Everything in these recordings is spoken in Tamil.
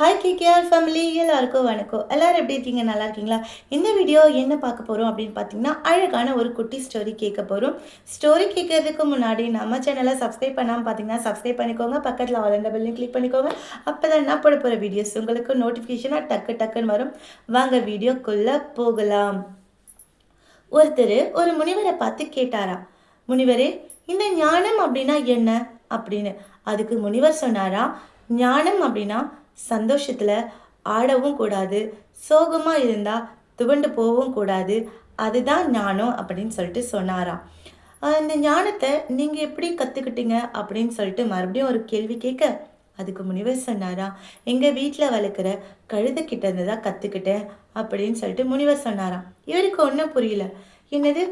ஹாய் கேகேஆர் ஃபேமிலி எல்லாருக்கும் வணக்கம். எல்லோரும் எப்படி இருக்கீங்க? நல்லா இருக்கீங்களா? இந்த வீடியோ என்ன பார்க்க போகிறோம் அப்படின்னு பார்த்தீங்கன்னா அழகான ஒரு குட்டி ஸ்டோரி கேட்க போகிறோம் ஸ்டோரி கேட்கறதுக்கு முன்னாடி நம்ம சேனலை சப்ஸ்கிரைப் பண்ணாமல் பார்த்தீங்கன்னா சப்ஸ்கிரைப் பண்ணிக்கோங்க. பக்கத்தில் வளர்ந்த பெல்லையும் கிளிக் பண்ணிக்கோங்க. அப்போ தான் நான் போட போகிற வீடியோஸ் உங்களுக்கு நோட்டிஃபிகேஷனாக டக்கு டக்குன்னு வரும். வாங்க வீடியோக்குள்ளே போகலாம். ஒருத்தர் ஒரு முனிவரை பார்த்து கேட்டாராம் முனிவரே இந்த ஞானம் அப்படின்னா என்ன? அப்படின்னு. அதுக்கு முனிவர் சொன்னாரா ஞானம் அப்படின்னா சந்தோஷத்தில் ஆடவும் கூடாது சோகமாக இருந்தால் துவண்டு போகவும் கூடாது அதுதான் ஞானம் அப்படின்னு சொல்லிட்டு சொன்னாராம் இந்த ஞானத்தை நீங்கள் எப்படி கற்றுக்கிட்டீங்க அப்படின்னு சொல்லிட்டு மறுபடியும் ஒரு கேள்வி கேட்க அதுக்கு முனிவர் சொன்னாரா எங்கள் வீட்டில் வளர்க்குற கழுதைக்கிட்ட இருந்து தான் கற்றுக்கிட்டேன் அப்படின்னு சொல்லிட்டு முனிவர் சொன்னாராம் இவருக்கு ஒன்றும் புரியல. என்னது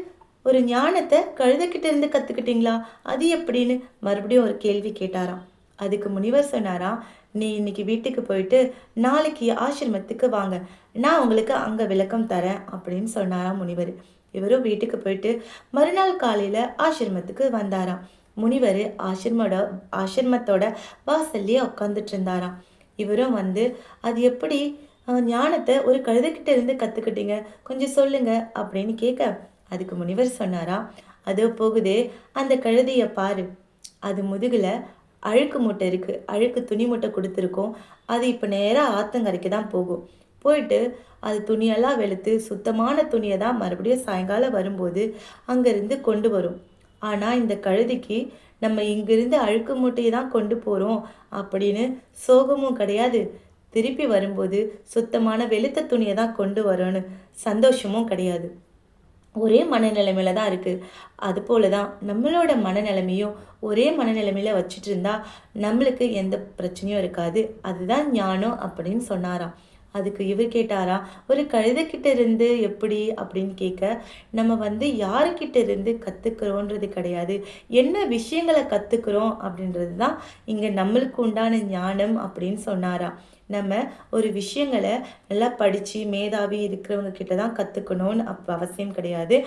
ஒரு ஞானத்தை கழுதைக்கிட்ட இருந்து கற்றுக்கிட்டீங்களா அது எப்படின்னு மறுபடியும் ஒரு கேள்வி கேட்டாராம். அதுக்கு முனிவர் சொன்னாராம் நீ இன்னைக்கு வீட்டுக்கு போயிட்டு நாளைக்கு ஆசிரமத்துக்கு வாங்க. நான் உங்களுக்கு அங்கே விளக்கம் தரேன் அப்படின்னு சொன்னாராம் முனிவர். இவரும் வீட்டுக்கு போயிட்டு மறுநாள் காலையில் ஆசிரமத்துக்கு வந்தாராம். முனிவர் ஆசிரமோட ஆசிரமத்தோட வாசல்லையே உட்காந்துட்டு இருந்தாராம். இவரும் வந்து அது எப்படி? ஞானத்தை ஒரு கழுதைக்கிட்ட இருந்து கற்றுக்கிட்டீங்க கொஞ்சம் சொல்லுங்க அப்படின்னு கேட்க அதுக்கு முனிவர் சொன்னாராம் அதோ போகுதே அந்த கழுதையை பாரு. அது முதுகில் அழுக்கு மூட்டை இருக்குது அழுக்கு துணி மூட்டை கொடுத்துருக்கோம். அது இப்போ நேராக ஆத்தங்கரைக்கு தான் போகும். போயிட்டு அது துணியெல்லாம் வெளுத்து சுத்தமான துணியை தான் மறுபடியும் சாயங்காலம் வரும்போது அங்கேருந்து கொண்டு வரும். ஆனால் இந்த கழுதிக்கு நம்ம இங்கிருந்து அழுக்கு மூட்டையை தான் கொண்டு போகிறோம் அப்படின்னு சோகமும் கிடையாது. திருப்பி வரும்போது சுத்தமான வெளுத்த துணியை தான் கொண்டு வரோன்னு சந்தோஷமும் கிடையாது. ஒரே மனநிலைமையில தான் இருக்குது அது போல தான் நம்மளோட மனநிலைமையும் ஒரே மனநிலைமையில வச்சுட்டு இருந்தால் நம்மளுக்கு எந்த பிரச்சனையும் இருக்காது. அதுதான் ஞானம் அப்படின்னு சொன்னாராம். அதுக்கு இவர் கேட்டாரா ஒரு கழுதைக்கிட்ட இருந்து எப்படி? அப்படின்னு கேட்க நம்ம வந்து யாருக்கிட்ட இருந்து கற்றுக்குறோன்றது கிடையாது. என்ன விஷயங்களை கற்றுக்குறோம் அப்படின்றது தான் இங்கே நம்மளுக்கு உண்டான ஞானம் அப்படின்னு சொன்னாரா. நம்ம ஒரு விஷயங்களை நல்லா படித்து மேதாவி இருக்கிறவங்க கிட்ட தான் கற்றுக்கணும்னு அப்போ அவசியம் கிடையாது.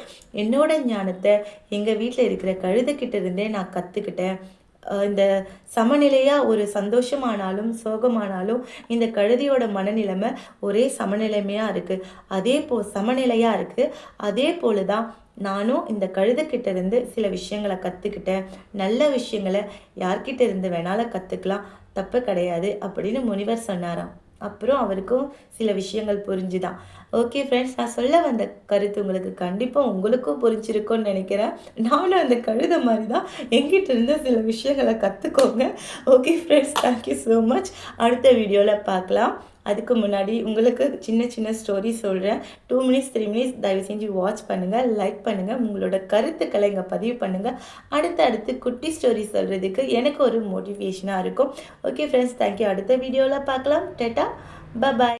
என்னோட ஞானத்தை எங்கள் வீட்டில் இருக்கிற கழுதைக்கிட்ட இருந்தே நான் கற்றுக்கிட்டேன் இந்த சமநிலையாக ஒரு சந்தோஷமானாலும் சோகமானாலும் இந்த கழுதியோட மனநிலைமை ஒரே சமநிலைமையாக இருக்குது அதே போ சமநிலையாக இருக்குது அதே போல தான் நானும் இந்த கழுதைக்கிட்ட இருந்து சில விஷயங்களை கற்றுக்கிட்டேன் நல்ல விஷயங்களை யார்கிட்ட இருந்து வேணாலும் கற்றுக்கலாம் தப்பு கிடையாது அப்படின்னு முனிவர் சொன்னாராம். அப்புறம் அவருக்கும் சில விஷயங்கள் புரிஞ்சுதான். ஓகே ஃப்ரெண்ட்ஸ் நான் சொல்ல வந்த கருத்து உங்களுக்கு கண்டிப்பாக உங்களுக்கும் புரிஞ்சிருக்கும்னு நினைக்கிறேன். நானும் அந்த கழுத மாதிரி தான் எங்கிட்ட இருந்து சில விஷயங்களை கற்றுக்கோங்க okay friends thank you so much அடுத்த வீடியோவில் பார்க்கலாம். அதுக்கு முன்னாடி உங்களுக்கு சின்ன சின்ன ஸ்டோரி சொல்கிறேன் டூ மினிட்ஸ் த்ரீ மினிட்ஸ் தயவு செஞ்சு வாட்ச் பண்ணுங்கள் லைக் பண்ணுங்கள் உங்களோட கருத்துக்களை இங்கே பதிவு பண்ணுங்கள் அடுத்து அடுத்து குட்டி ஸ்டோரி சொல்கிறதுக்கு எனக்கு ஒரு மோட்டிவேஷனாக இருக்கும். ஓகே ஃப்ரெண்ட்ஸ் தேங்க்யூ அடுத்த வீடியோவில் பார்க்கலாம். டேட்டா பாய்